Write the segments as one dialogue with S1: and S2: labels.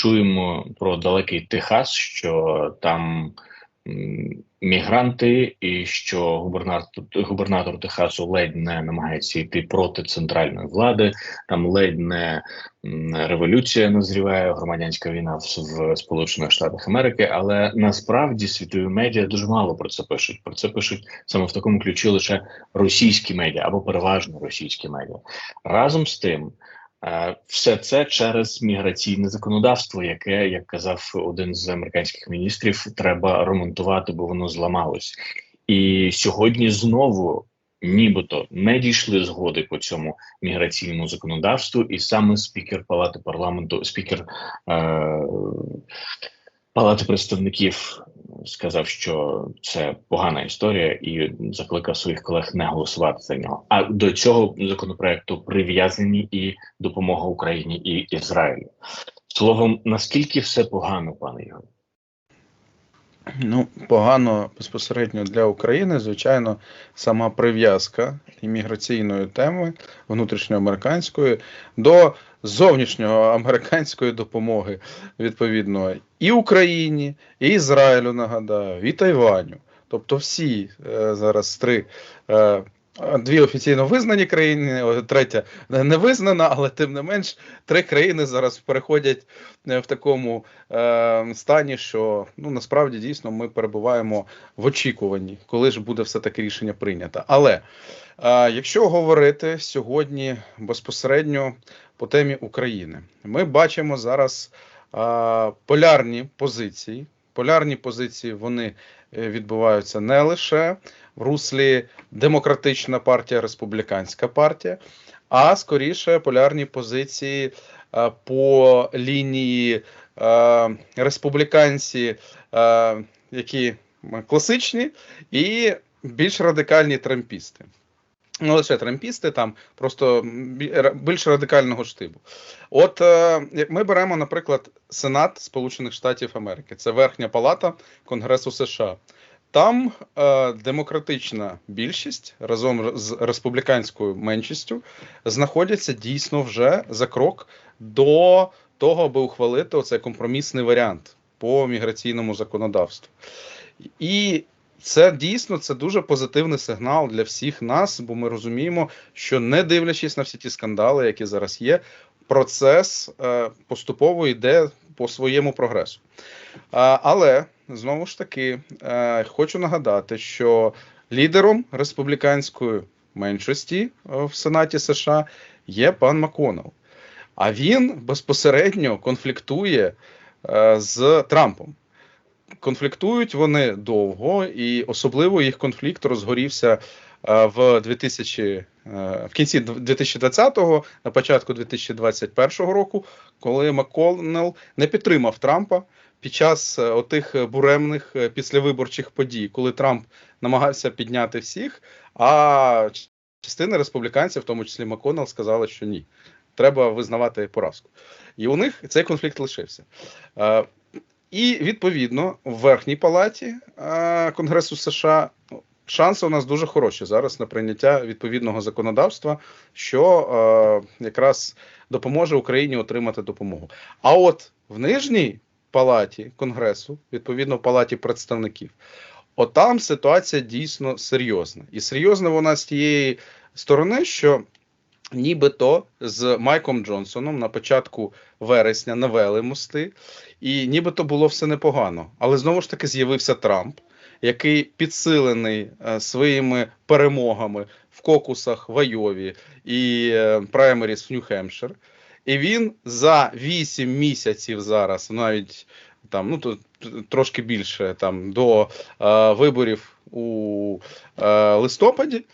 S1: чуємо про далекий Техас, що там мігранти, і що губернатор губернатор Техасу ледь не намагається йти проти центральної влади. Там ледь не революція назріває, громадянська війна в, Сполучених Штатах Америки. Але насправді світові медіа дуже мало про це пишуть. Про це пишуть саме в такому ключі лише російські медіа або переважно російські медіа. Разом з тим. Все це через міграційне законодавство, яке, як казав один з американських міністрів, треба ремонтувати, бо воно зламалось. І сьогодні знову, нібито, не дійшли згоди по цьому міграційному законодавству, і саме спікер Палати парламенту, спікер е- Палати представників сказав, що це погана історія, і закликав своїх колег не голосувати за нього. А до цього законопроекту прив'язані і допомога Україні і Ізраїлю. Словом, наскільки все погано, пане Ігор?
S2: Ну, погано безпосередньо для України, звичайно, сама прив'язка імміграційної теми внутрішньоамериканської до зовнішньоамериканської допомоги, відповідно, і Україні, і Ізраїлю, нагадаю, і Тайваню. Тобто всі е, зараз три. Е, Дві офіційно визнані країни, третя не визнана, але тим не менш три країни зараз переходять е, в такому е, стані, що ну насправді дійсно ми перебуваємо в очікуванні, коли ж буде все таке рішення прийнято. Але е, якщо говорити сьогодні безпосередньо по темі України, ми бачимо зараз е, полярні позиції. Полярні позиції вони е, відбуваються не лише в руслі демократична партія, республіканська партія, а скоріше полярні позиції по лінії республіканці, які класичні, і більш радикальні трампісти. Ну, лише трампісти, там просто більш радикального штибу. От е, ми беремо, наприклад, Сенат Сполучених Штатів Америки, це Верхня Палата Конгресу США. Там е, демократична більшість разом з республіканською меншістю знаходяться дійсно вже за крок до того, аби ухвалити оцей компромісний варіант по міграційному законодавству. І це дійсно це дуже позитивний сигнал для всіх нас, бо ми розуміємо, що не дивлячись на всі ті скандали, які зараз є, процес е, поступово йде по своєму прогресу. Але знову ж таки е, хочу нагадати, що лідером республіканської меншості в Сенаті США є пан Маконел. А він безпосередньо конфліктує е, з Трампом конфліктують вони довго, і особливо їх конфлікт розгорівся е, в 2000, е, в кінці 2020-го, на початку 2021 року, коли Макконнелл не підтримав Трампа під час е, отих буремних післявиборчих подій, коли Трамп намагався підняти всіх, а частина республіканців, в тому числі Макконнелл, сказали, що ні. Треба визнавати поразку, і у них цей конфлікт лишився. І відповідно в верхній палаті е, Конгресу США шанси у нас дуже хороші зараз на прийняття відповідного законодавства, що е, якраз допоможе Україні отримати допомогу. А от в нижній палаті Конгресу, відповідно в палаті представників, отам ситуація дійсно серйозна. І серйозна вона з тієї сторони, що Нібито з Майком Джонсоном на початку вересня навели мости, і нібито було все непогано. Але знову ж таки з'явився Трамп, який підсилений е, своїми перемогами в кокусах в Айові і е, праймеріс в Нью-Хемпшир. І він за 8 місяців зараз, навіть там, ну тут трошки більше там до е, виборів у е, листопаді,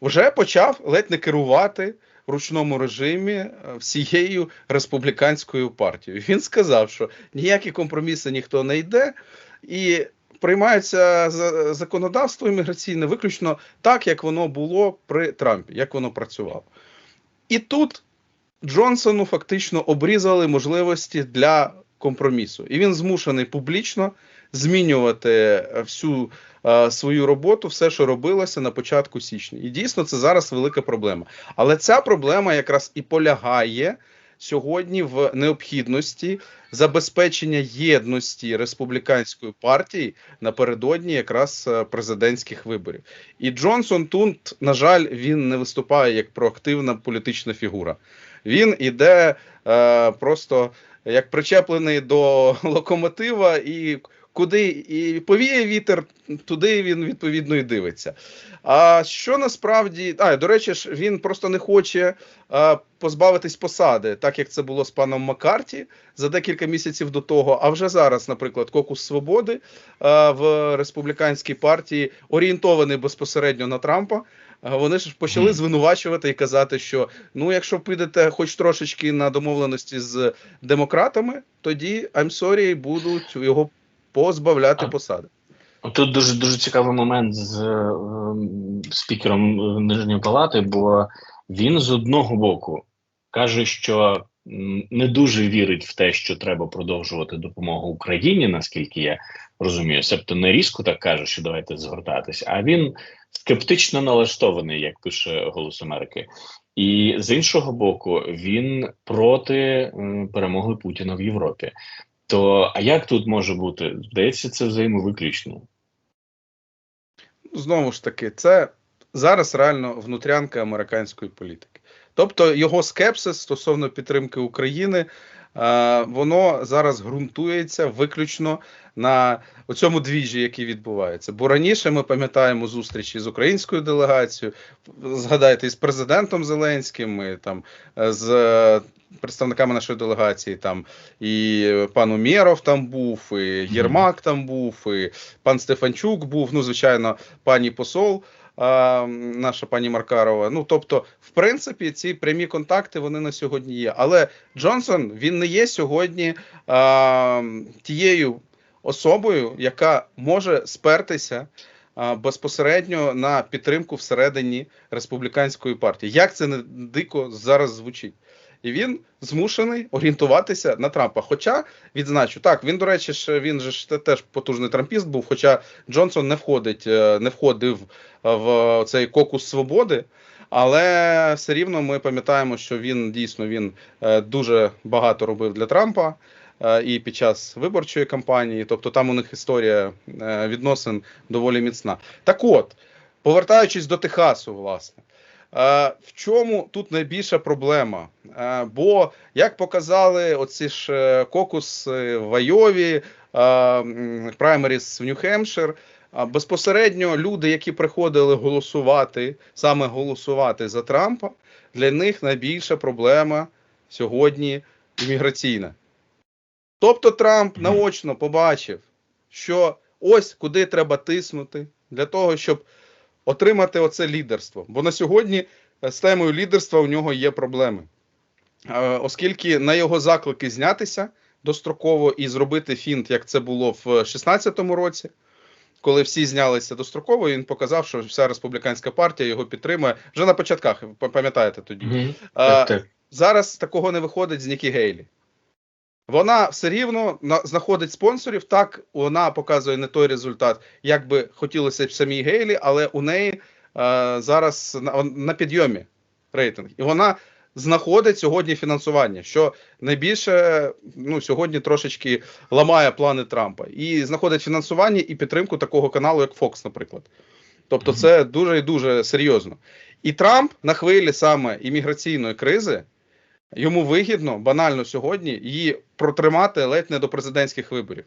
S2: вже почав ледь не керувати в ручному режимі е, всією республіканською партією. Він сказав, що ніякі компроміси ніхто не йде, і приймається законодавство імміграційне виключно так, як воно було при Трампі, як воно працювало. І тут Джонсону фактично обрізали можливості для компромісу, і він змушений публічно змінювати всю Е, свою роботу, все, що робилося на початку січня. І дійсно це зараз велика проблема. Але ця проблема якраз і полягає сьогодні в необхідності забезпечення єдності республіканської партії напередодні якраз е, президентських виборів. І Джонсон тут, на жаль, він не виступає як проактивна політична фігура. Він іде е, просто як причеплений до локомотива і куди і повіє вітер, туди він відповідно і дивиться. А що насправді, а до речі, ж він просто не хоче а, позбавитись посади, так як це було з паном Маккарті за декілька місяців до того. А вже зараз, наприклад, Кокус Свободи а, в республіканській партії орієнтований безпосередньо на Трампа. Вони ж почали звинувачувати і казати, що ну, якщо підете хоч трошечки на домовленості з демократами, тоді I'm sorry, будуть його позбавляти посади.
S1: Тут дуже дуже цікавий момент з е, спікером Нижньої палати, бо він з одного боку каже, що не дуже вірить в те, що треба продовжувати допомогу Україні, наскільки я розумію. Себто не різко так каже, що давайте згортатись, а він скептично налаштований, як пише Голос Америки. І з іншого боку, він проти перемоги Путіна в Європі. То а як тут може бути? Здається, це взаємовиключно.
S2: Знову ж таки, це зараз реально внутрянка американської політики. Тобто його скепсис стосовно підтримки України, воно зараз ґрунтується виключно на цьому двіжі, який відбувається. Бо раніше ми пам'ятаємо зустрічі з українською делегацією, згадайте, із президентом Зеленським, і, там з представниками нашої делегації. Там і пан Умєров там був, і Єрмак там був, і пан Стефанчук був. Ну, звичайно, пані посол. Наша пані Маркарова. Ну тобто, в принципі, ці прямі контакти вони на сьогодні є. Але Джонсон він не є сьогодні тією особою, яка може спертися безпосередньо на підтримку всередині республіканської партії. Як це не дико зараз звучить? І він змушений орієнтуватися на Трампа. Хоча відзначу, так він, до речі, ж він же ж теж потужний трампіст був. Хоча Джонсон не входить, е, не входив в цей кокус свободи. Але все рівно ми пам'ятаємо, що він дійсно він е, дуже багато робив для Трампа е, і під час виборчої кампанії. Тобто там у них історія відносин доволі міцна. Так от, повертаючись до Техасу, власне. В чому тут найбільша проблема? Бо, як показали оці ж е, кокус в Айові, праймеріс в Нью-Хемпшир, безпосередньо люди, які приходили голосувати, саме голосувати за Трампа, для них найбільша проблема сьогодні імміграційна. Тобто Трамп наочно побачив, що ось куди треба тиснути для того, щоб отримати оце лідерство. Бо на сьогодні е, з темою лідерства у нього є проблеми. Е, оскільки на його заклики знятися достроково і зробити фінт, як це було в 2016 році, коли всі знялися достроково, він показав, що вся республіканська партія його підтримує вже на початках. пам'ятаєте тоді. Mm -hmm. Зараз такого не виходить з Нікі Гейлі. Вона все рівно знаходить спонсорів. Так вона показує не той результат, як би хотілося б самій Гейлі, але у неї е, зараз на, на підйомі рейтинг, і вона знаходить сьогодні фінансування, що найбільше ну сьогодні трошечки ламає плани Трампа, і знаходить фінансування і підтримку такого каналу, як Fox, наприклад. Тобто, це дуже і дуже серйозно. І Трамп на хвилі саме імміграційної кризи. Йому вигідно банально сьогодні її протримати ледь не до президентських виборів.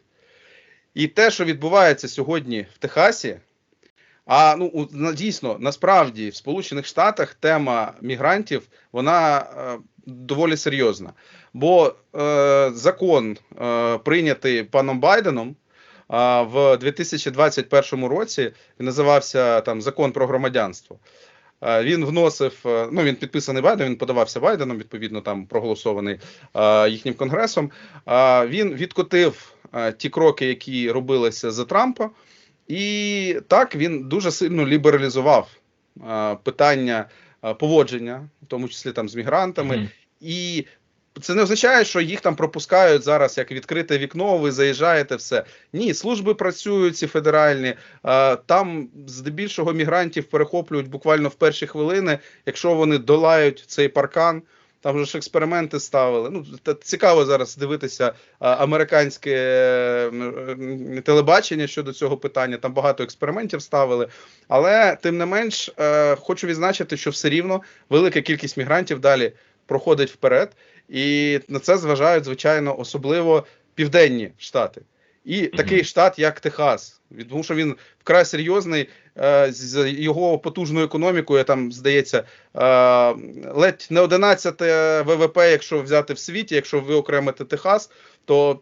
S2: І те, що відбувається сьогодні в Техасі, а ну дійсно насправді в Сполучених Штатах тема мігрантів вона е, доволі серйозна. Бо е, закон, е, прийнятий паном Байденом в 2021 році, називався там закон про громадянство. Е, він вносив, е, ну він підписаний Байденом, він подавався Байденом, відповідно там проголосований е, їхнім конгресом. Він відкотив ті кроки, які робилися за Трампа, і так він дуже сильно лібералізував питання поводження, в тому числі там з мігрантами. Mm -hmm. І це не означає, що їх там пропускають зараз як відкрите вікно, ви заїжджаєте все. Ні, служби працюють ці федеральні, там здебільшого мігрантів перехоплюють буквально в перші хвилини, якщо вони долають цей паркан. Там вже ж експерименти ставили. Ну цікаво зараз дивитися американське е, телебачення щодо цього питання. Там багато експериментів ставили. Але тим не менш, е, хочу відзначити, що все рівно велика кількість мігрантів далі проходить вперед, і на це зважають звичайно особливо південні штати. І такий штат, як Техас, тому що він вкрай серйозний е, з його потужною економікою. Там здається е, ледь не 11 ВВП, якщо взяти в світі, якщо ви окремите Техас, то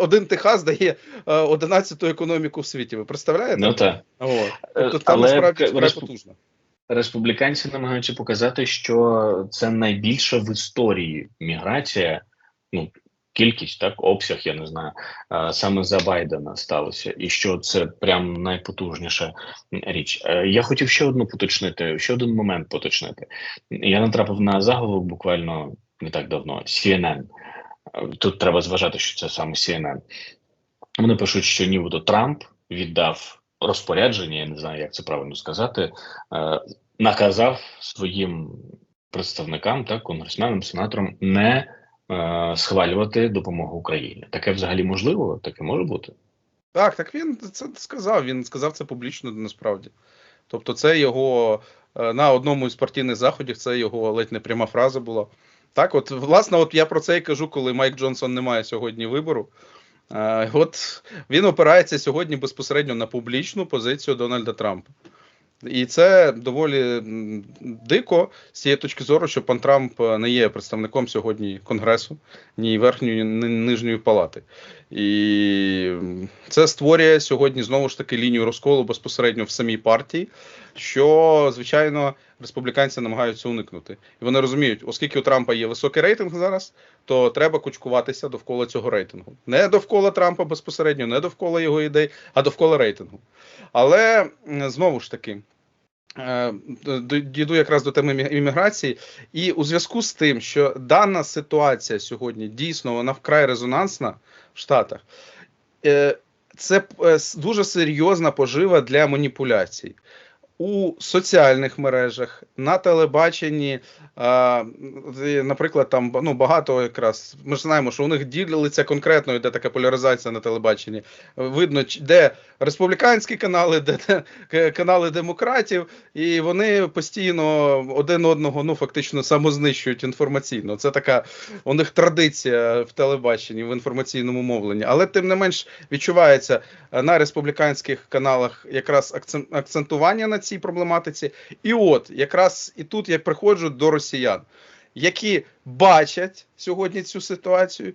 S2: один Техас дає 11-ту економіку в світі. Ви представляєте?
S1: Ну так.
S2: Тобто там Але насправді вкрай
S1: потужно. Республіканці намагаються показати, що це найбільша в історії міграція. Ну кількість, так, обсяг, я не знаю, саме за Байдена сталося, і що це прям найпотужніша річ. Е, я хотів ще одну поточнити, ще один момент поточнити. Я натрапив на заголовок буквально не так давно. CNN. Тут треба зважати, що це саме CNN. Вони пишуть, що нібито Трамп віддав розпорядження, я не знаю, як це правильно сказати, е, наказав своїм представникам, так, конгресменам, сенаторам не Е, схвалювати допомогу Україні. Таке взагалі можливо, таке може бути.
S2: Так, так він це сказав. Він сказав це публічно насправді. Тобто, це його е, на одному із партійних заходів, це його ледь не пряма фраза була. Так, от, власне, от я про це і кажу, коли Майк Джонсон не має сьогодні вибору. Е, от він опирається сьогодні безпосередньо на публічну позицію Дональда Трампа. І це доволі дико з цієї точки зору, що пан Трамп не є представником сьогодні Конгресу, ні верхньої, ні нижньої палати. І це створює сьогодні знову ж таки лінію розколу безпосередньо в самій партії, що, звичайно, республіканці намагаються уникнути. І вони розуміють, оскільки у Трампа є високий рейтинг зараз, то треба кучкуватися довкола цього рейтингу. Не довкола Трампа безпосередньо, не довкола його ідей, а довкола рейтингу. Але знову ж таки. Е, дійду якраз до теми імміграції, і у зв'язку з тим, що дана ситуація сьогодні дійсно вона вкрай резонансна в Штатах, е, це е, дуже серйозна пожива для маніпуляцій у соціальних мережах, на телебаченні, а, наприклад, там ну, багато якраз ми ж знаємо, що у них ділиться конкретно йде така поляризація на телебаченні. Видно, де республіканські канали, де, де канали демократів, і вони постійно один одного ну фактично самознищують інформаційно. Це така у них традиція в телебаченні, в інформаційному мовленні, але тим не менш відчувається на республіканських каналах якраз акцентування на цій проблематиці. І от якраз і тут я приходжу до росіян, які бачать сьогодні цю ситуацію.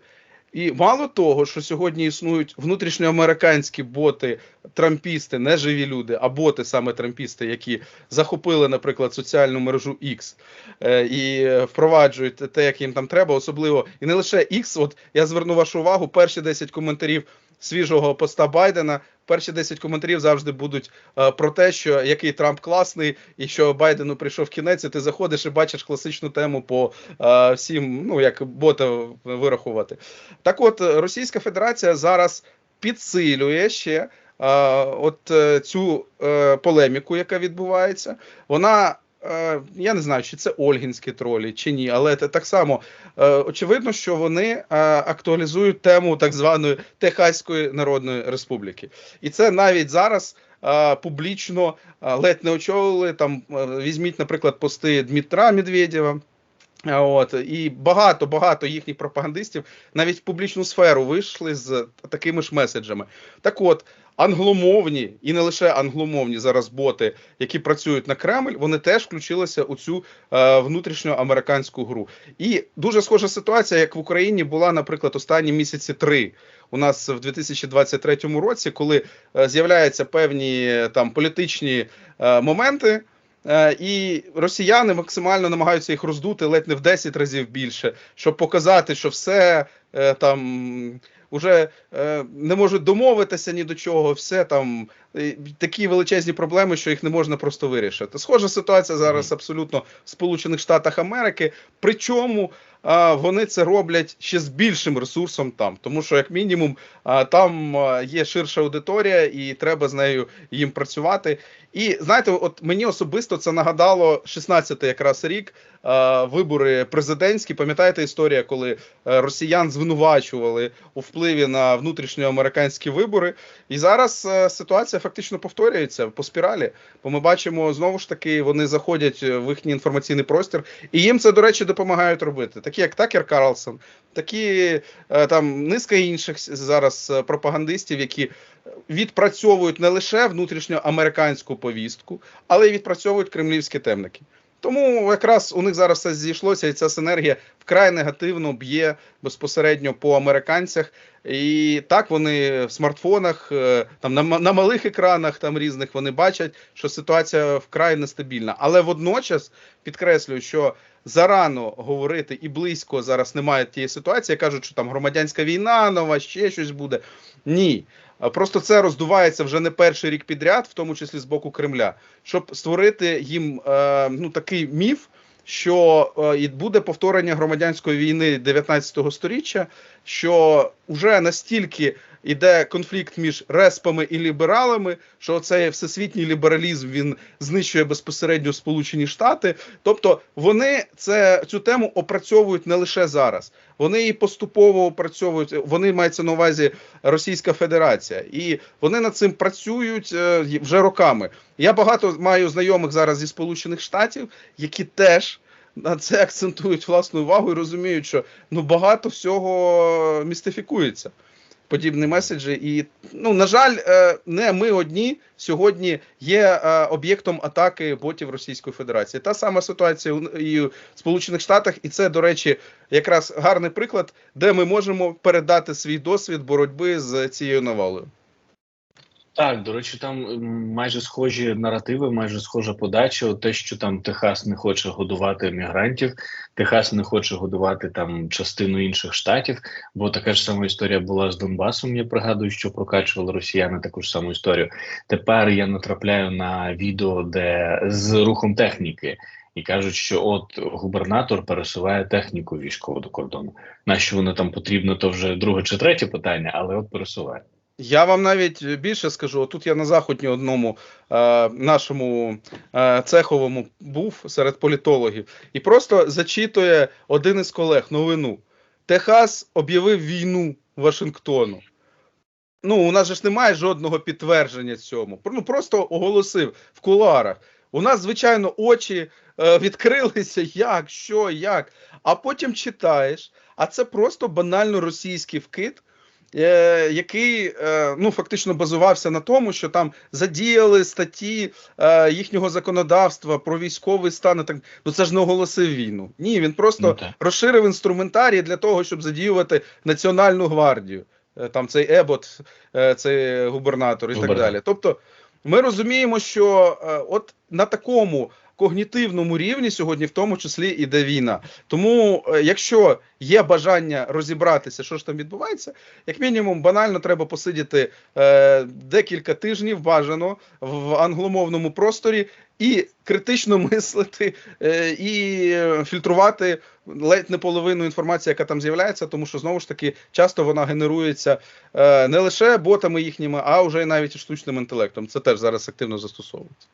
S2: І мало того, що сьогодні існують внутрішньоамериканські боти, трампісти, не живі люди, а боти саме трампісти, які захопили, наприклад, соціальну мережу X е, і впроваджують те, як їм там треба, особливо і не лише X, От я зверну вашу увагу, перші 10 коментарів свіжого поста Байдена. Перші 10 коментарів завжди будуть е, про те, що який Трамп класний, і що Байдену прийшов кінець, і ти заходиш і бачиш класичну тему по е, всім, ну як бота вирахувати. Так, от Російська Федерація зараз підсилює ще. Е, от е, цю е, полеміку, яка відбувається, вона я не знаю, чи це Ольгінські тролі, чи ні, але це так само е, очевидно, що вони е, актуалізують тему так званої Техаської Народної Республіки, і це навіть зараз. Публічно ледь не очолили там. Візьміть, наприклад, пости Дмитра Медведєва. От і багато багато їхніх пропагандистів навіть в публічну сферу вийшли з такими ж меседжами. Так, от англомовні і не лише англомовні зараз боти, які працюють на Кремль, вони теж включилися у цю е, внутрішньоамериканську гру. І дуже схожа ситуація, як в Україні була, наприклад, останні місяці три. У нас в 2023 році, коли е, з'являються певні там політичні е, моменти. Е, і росіяни максимально намагаються їх роздути ледь не в 10 разів більше, щоб показати, що все е, там вже е, не можуть домовитися ні до чого. Все там е, такі величезні проблеми, що їх не можна просто вирішити. Схожа ситуація зараз абсолютно в Сполучених Штатах Америки. Причому а, вони це роблять ще з більшим ресурсом там, тому що, як мінімум, а, там є ширша аудиторія, і треба з нею їм працювати. І знаєте, от мені особисто це нагадало 16-й якраз рік а, вибори президентські. Пам'ятаєте історія, коли е, росіян звинувачували у впливі на внутрішньоамериканські вибори, і зараз е, ситуація фактично повторюється по спіралі. Бо ми бачимо знову ж таки, вони заходять в їхній інформаційний простір, і їм це, до речі, допомагають робити. Такі як Такер Карлсон, такі е, там низка інших зараз е, пропагандистів, які відпрацьовують не лише внутрішньоамериканську повістку, але й відпрацьовують кремлівські темники. Тому якраз у них зараз все зійшлося, і ця синергія вкрай негативно б'є безпосередньо по американцях. І так вони в смартфонах, е, там на, на малих екранах там різних вони бачать, що ситуація вкрай нестабільна. Але водночас підкреслюю, що зарано говорити і близько зараз немає тієї ситуації. Кажуть, що там громадянська війна нова, ще щось буде. Ні. Просто це роздувається вже не перший рік підряд, в тому числі з боку Кремля, щоб створити їм е, ну такий міф, що е, і буде повторення громадянської війни 19 століття, що вже настільки іде конфлікт між респами і лібералами, що цей всесвітній лібералізм він знищує безпосередньо Сполучені Штати. Тобто вони це цю тему опрацьовують не лише зараз. Вони її поступово опрацьовують. Вони мається на увазі Російська Федерація, і вони над цим працюють е, вже роками. Я багато маю знайомих зараз зі Сполучених Штатів, які теж. На це акцентують власну увагу і розуміють, що ну багато всього містифікується подібні меседжі. І ну на жаль, е, не ми одні сьогодні є е, об'єктом атаки ботів Російської Федерації. Та сама ситуація і в Сполучених Штатах, і це, до речі, якраз гарний приклад, де ми можемо передати свій досвід боротьби з цією навалою.
S1: Так, до речі, там майже схожі наративи, майже схожа подача. Те, що там Техас не хоче годувати мігрантів, Техас не хоче годувати там частину інших штатів. Бо така ж сама історія була з Донбасом. Я пригадую, що прокачували росіяни таку ж саму історію. Тепер я натрапляю на відео, де з рухом техніки. І кажуть, що от губернатор пересуває техніку військову до кордону. Нащо воно там потрібно, то вже друге чи третє питання, але от пересуває.
S2: Я вам навіть більше скажу. Тут я на заходні одному е, нашому е, цеховому був серед політологів і просто зачитує один із колег новину. Техас об'явив війну Вашингтону. Ну, у нас ж немає жодного підтвердження цьому. Ну просто оголосив в кулуарах. У нас, звичайно, очі е, відкрилися, як, що, як. А потім читаєш, а це просто банально російський вкид. Е, який е, ну фактично базувався на тому, що там задіяли статті е, їхнього законодавства про військовий стан. Так ну це ж не оголосив війну. Ні, він просто ну, розширив інструментарій для того, щоб задіювати національну гвардію. Там цей Ебот, цей губернатор і Губернатор. так далі. Тобто, ми розуміємо, що от на такому когнітивному рівні сьогодні, в тому числі, іде війна. Тому, е, якщо є бажання розібратися, що ж там відбувається, як мінімум, банально треба посидіти е, декілька тижнів бажано в англомовному просторі. І критично мислити, е, і фільтрувати ледь не половину інформації, яка там з'являється, тому що знову ж таки часто вона генерується е, не лише ботами їхніми, а вже навіть і штучним інтелектом. Це теж зараз активно застосовується.